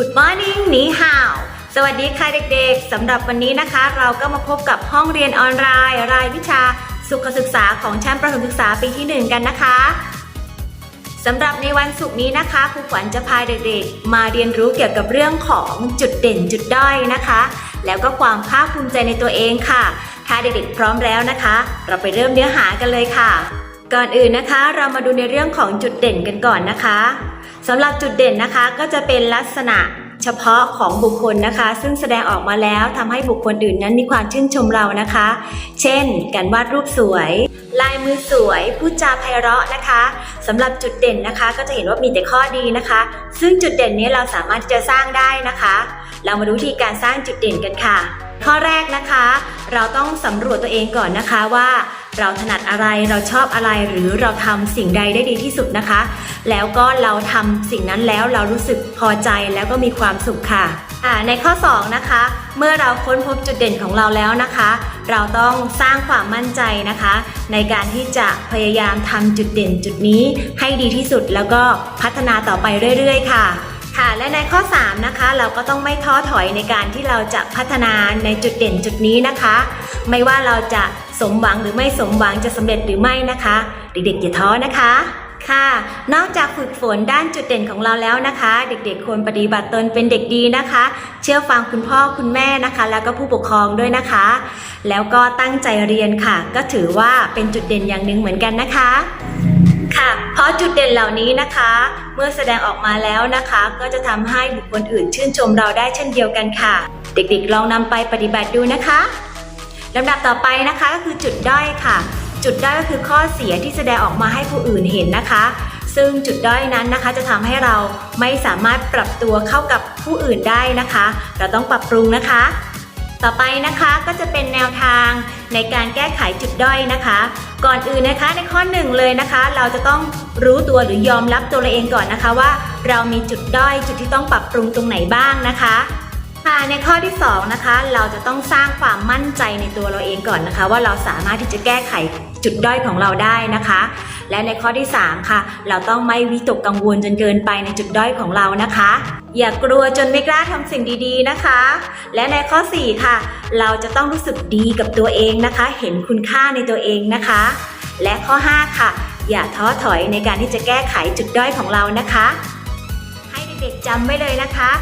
Good morning นีฮาวสวัสดีค่ะเด็กๆ สำหรับวันนี้นะคะ เราก็มาพบกับห้องเรียนออนไลน์ รายวิชาสุขศึกษาของชั้นประถมศึกษาปีที่ 1 กันนะคะสำหรับในวันศุกร์นี้นะคะครูขวัญจะพาเด็กๆ มาเรียนรู้เกี่ยวกับเรื่องของจุดเด่นจุดด้อยนะคะ แล้วก็ความภาคภูมิใจในตัวเองค่ะ ถ้าเด็กๆพร้อมแล้วนะคะ เราไปเริ่มเนื้อหากันเลยค่ะ ก่อนอื่นนะคะเรามาดูในเรื่องของจุดเด่นกันก่อนนะคะสำหรับจุดเด่นนะคะก็จะเป็นลักษณะเฉพาะของบุคคลนะคะ ซึ่งแสดงออกมาแล้วทำให้บุคคลอื่นนั้นมีความชื่นชมเรานะคะ เช่น การวาดรูปสวย ลายมือสวยพูดจาไพเราะนะคะสำหรับจุดเด่นนะคะ ก็จะเห็นว่ามีแต่ข้อดีนะคะ ซึ่งจุดเด่นนี้เราสามารถที่จะสร้างได้นะคะ เรามาดูวิธีการสร้างจุดเด่นกันค่ะ ข้อแรกนะคะ เราต้องสำรวจตัวเองก่อนนะคะว่าเราถนัดอะไรเราชอบอะไรหรือเราทำสิ่งใดได้ดีที่สุดนะคะ แล้วก็เราทำสิ่งนั้นแล้วเรารู้สึกพอใจแล้วก็มีความสุขค่ะในข้อ 2 นะคะ เมื่อเราค้นพบจุดเด่นของเราแล้วนะคะ เราต้องสร้างความมั่นใจนะคะ ในการที่จะพยายามทำจุดเด่นจุดนี้ให้ดีที่สุดแล้วก็พัฒนาต่อไปเรื่อย ๆ ค่ะ ค่ะและในข้อ 3 นะคะ เราก็ต้องไม่ท้อถอยในการที่เราจะพัฒนาในจุดเด่นจุดนี้นะคะ ไม่ว่าเราจะสมหวังหรือไม่สมหวังจะสำเร็จหรือไม่นะคะ เด็กๆอย่าท้อนะคะค่ะ นอกจากฝึกฝนด้านจุดเด่นของเราแล้วนะคะ เด็กๆควรปฏิบัติตนเป็นเด็กดีนะคะ เชื่อฟังคุณพ่อคุณแม่นะคะ แล้วก็ผู้ปกครองด้วยนะคะ แล้วก็ตั้งใจเรียนค่ะ ก็ถือว่าเป็นจุดเด่นอย่างหนึ่งเหมือนกันนะคะ ค่ะ เพราะจุดเด่นเหล่านี้นะคะ เมื่อแสดงออกมาแล้วนะคะ ก็จะทำให้บุคคลอื่นชื่นชมเราได้เช่นเดียวกันค่ะ เด็กๆ ลองนำไปปฏิบัติดูนะคะลำดับต่อไปนะคะก็คือจุดด้อยค่ะ จุดด้อยก็คือข้อเสียที่แสดงออกมาให้ผู้อื่นเห็นนะคะ ซึ่งจุดด้อยนั้นนะคะ จะทำให้เราไม่สามารถปรับตัวเข้ากับผู้อื่นได้นะคะ เราต้องปรับปรุงนะคะ ต่อไปนะคะก็จะเป็นแนวทางในการแก้ไขจุดด้อยนะคะ ก่อนอื่นนะคะในข้อหนึ่งเลยนะคะ เราจะต้องรู้ตัวหรือยอมรับตัวเราเองก่อนนะคะว่า เรามีจุดด้อยจุดที่ต้องปรับปรุงตรงไหนบ้างนะคะ ค่ะในข้อที่สองนะคะเราจะต้องสร้างความมั่นใจในตัวเราเองก่อนนะคะ ว่าเราสามารถที่จะแก้ไขจุดด้อยของเราได้นะคะ และในข้อที่สามค่ะ เราต้องไม่วิตกกังวลจนเกินไปในจุดด้อยของเรานะคะ อย่ากลัวจนไม่กล้าทำสิ่งดีๆนะคะ และในข้อ 4 ค่ะ เราจะต้องรู้สึกดีกับตัวเองนะคะ เห็นคุณค่าในตัวเองนะคะ และข้อ 5 ค่ะ อย่าท้อถอยในการที่จะแก้ไขจุดด้อยของเรานะคะ ให้เด็กๆจำไว้เลยนะคะ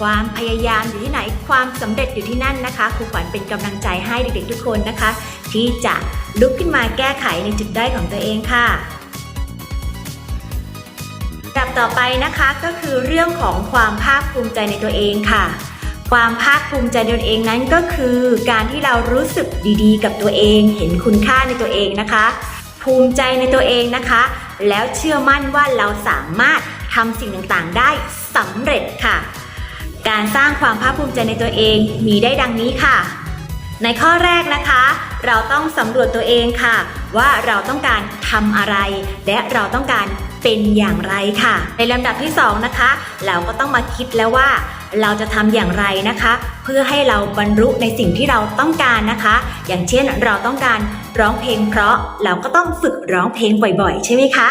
ความพยายามอยู่ที่ไหนความสำเร็จอยู่ที่นั่นนะคะครูขวัญเป็นกำลังใจให้เด็กๆทุกคนนะคะ ที่จะลุกขึ้นมาแก้ไขในจุดด้อยของตัวเองค่ะดับต่อไปนะคะก็คือเรื่องของความภาคภูมิใจในตัวเองค่ะ ความภาคภูมิใจในตัวเองนั้นก็คือการที่เรารู้สึกดีๆ กับตัวเอง เห็นคุณค่าในตัวเองนะคะ ภูมิใจในตัวเองนะคะ แล้วเชื่อมั่นว่าเราสามารถทำสิ่งต่างๆ ได้สำเร็จค่ะ การสร้างความภาคภูมิใจในตัวเองมีได้ดังนี้ค่ะ ในข้อแรกนะคะ เราต้องสำรวจตัวเองค่ะ ว่าเราต้องการทำอะไร และเราต้องการเป็นอย่างไรค่ะ ในลำดับที่สองนะคะ เราก็ต้องมาคิดแล้วว่าเราจะทำอย่างไรนะคะ เพื่อให้เราบรรลุในสิ่งที่เราต้องการนะคะ อย่างเช่นเราต้องการร้องเพลงเพราะเราก็ต้องฝึกร้องเพลงบ่อยๆ ใช่ไหมคะ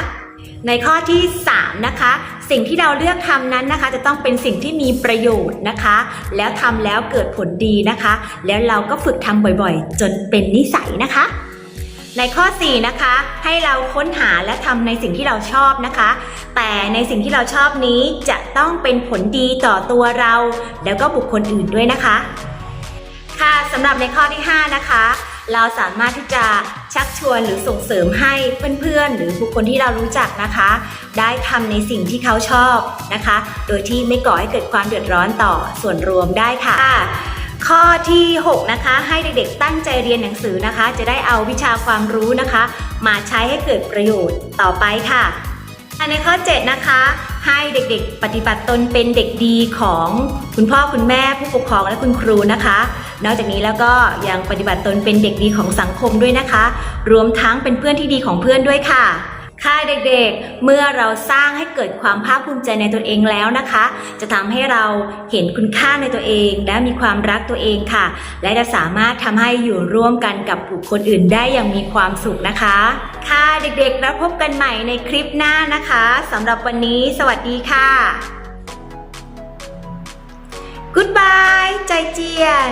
ในข้อที่ 3 นะคะ สิ่งที่เราเลือกทำนั้นนะคะ จะต้องเป็นสิ่งที่มีประโยชน์นะคะ แล้วทำแล้วเกิดผลดีนะคะ แล้วเราก็ฝึกทำบ่อยๆ จนเป็นนิสัยนะคะ ในข้อ 4 นะคะ ให้เราค้นหาและทำในสิ่งที่เราชอบนะคะ แต่ในสิ่งที่เราชอบนี้จะต้องเป็นผลดีต่อตัวเรา แล้วก็บุคคลอื่นด้วยนะคะ ค่ะสำหรับในข้อที่ 5 นะคะ เราสามารถที่จะชักชวนหรือส่งเสริมให้เพื่อนๆ หรือบุคคลที่เรารู้จักนะคะ ได้ทำในสิ่งที่เขาชอบนะคะ โดยที่ไม่ก่อให้เกิดความเดือดร้อนต่อส่วนรวมได้ค่ะข้อที่ 6 นะคะให้เด็กๆตั้งใจเรียนหนังสือนะคะ จะได้เอาวิชาความรู้นะคะ มาใช้ให้เกิดประโยชน์ต่อไปค่ะอันในข้อ 7 นะคะ ให้เด็กๆ ปฏิบัติตนเป็นเด็กดีของคุณพ่อคุณแม่ผู้ปกครองและคุณครูนะคะ นอกจากนี้แล้วก็ยังปฏิบัติตนเป็นเด็กดีของสังคมด้วยนะคะ รวมทั้งเป็นเพื่อนที่ดีของเพื่อนด้วยค่ะค่ะเด็กๆ เมื่อเราสร้างให้เกิดความภาคภูมิใจในตัวเองแล้วนะคะ จะทำให้เราเห็นคุณค่าในตัวเอง และมีความรักตัวเองค่ะ และจะสามารถทำให้อยู่ร่วมกันกับบุคคลอื่นได้อย่างมีความสุขนะคะ ค่ะเด็กๆ แล้วพบกันใหม่ในคลิปหน้านะคะสำหรับวันนี้ สวัสดีค่ะใจเจียน